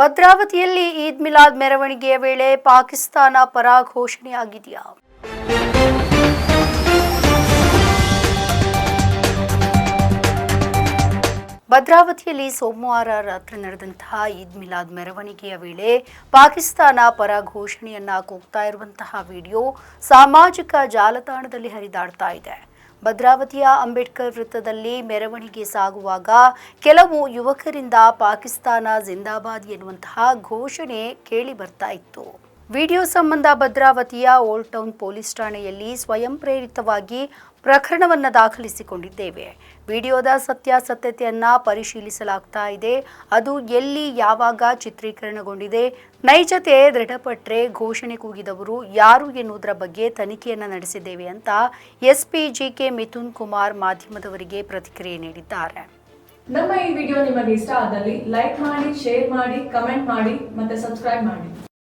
ಭದ್ರಾವತಿಯಲ್ಲಿ ಈದ್ ಮಿಲಾದ್ ಮೆರವಣಿಗೆಯ ವೇಳೆ ಪಾಕಿಸ್ತಾನ ಪರ ಘೋಷಣೆಯಾಗಿದೆಯಾ ಭದ್ರಾವತಿಯಲ್ಲಿ ಸೋಮವಾರ ರಾತ್ರಿ ನಡೆದಂತಹ ಈದ್ ಮಿಲಾದ್ ಮೆರವಣಿಗೆಯ ವೇಳೆ ಪಾಕಿಸ್ತಾನ ಪರ ಘೋಷಣೆಯನ್ನ ಕೂಗ್ತಾ ಇರುವಂತಹ ವಿಡಿಯೋ ಸಾಮಾಜಿಕ ಜಾಲತಾಣದಲ್ಲಿ ಹರಿದಾಡ್ತಾ ಇದೆ. ಭದ್ರಾವತಿಯ ಅಂಬೇಡ್ಕರ್ ವೃತ್ತದಲ್ಲಿ ಮೆರವಣಿಗೆ ಸಾಗುವಾಗ ಕೆಲವು ಯುವಕರಿಂದ ಪಾಕಿಸ್ತಾನ ಜಿಂದಾಬಾದ್ ಎನ್ನುವಂತಹ ಘೋಷಣೆ ಕೇಳಿ ಬರ್ತಾ ಇತ್ತು. ವಿಡಿಯೋ ಸಂಬಂಧ ಭದ್ರಾವತಿಯ ಓಲ್ಡ್ ಟೌನ್ ಪೊಲೀಸ್ ಠಾಣೆಯಲ್ಲಿ ಸ್ವಯಂ ಪ್ರೇರಿತವಾಗಿ ಪ್ರಕರಣವನ್ನು ದಾಖಲಿಸಿಕೊಂಡಿದ್ದೇವೆ. ವಿಡಿಯೋದ ಸತ್ಯಾಸತ್ಯತೆಯನ್ನು ಪರಿಶೀಲಿಸಲಾಗ್ತಾ ಇದೆ. ಅದು ಎಲ್ಲಿ ಯಾವಾಗ ಚಿತ್ರೀಕರಣಗೊಂಡಿದೆ, ನೈಜತೆ ದೃಢಪಟ್ಟರೆ ಘೋಷಣೆ ಕೂಗಿದವರು ಯಾರು ಎನ್ನುವುದರ ಬಗ್ಗೆ ತನಿಖೆಯನ್ನ ನಡೆಸಿದ್ದೇವೆ ಅಂತ ಎಸ್ಪಿ ಜಿಕೆ ಮಿಥುನ್ ಕುಮಾರ್ ಮಾಧ್ಯಮದವರಿಗೆ ಪ್ರತಿಕ್ರಿಯೆ ನೀಡಿದ್ದಾರೆ. ನಮ್ಮ ಈ ವಿಡಿಯೋ ನಿಮಗೆ ಇಷ್ಟ ಆದಲ್ಲಿ ಲೈಕ್ ಮಾಡಿ, ಶೇರ್ ಮಾಡಿ, ಕಮೆಂಟ್ ಮಾಡಿ ಮತ್ತೆ ಸಬ್ಸ್ಕ್ರೈಬ್ ಮಾಡಿ.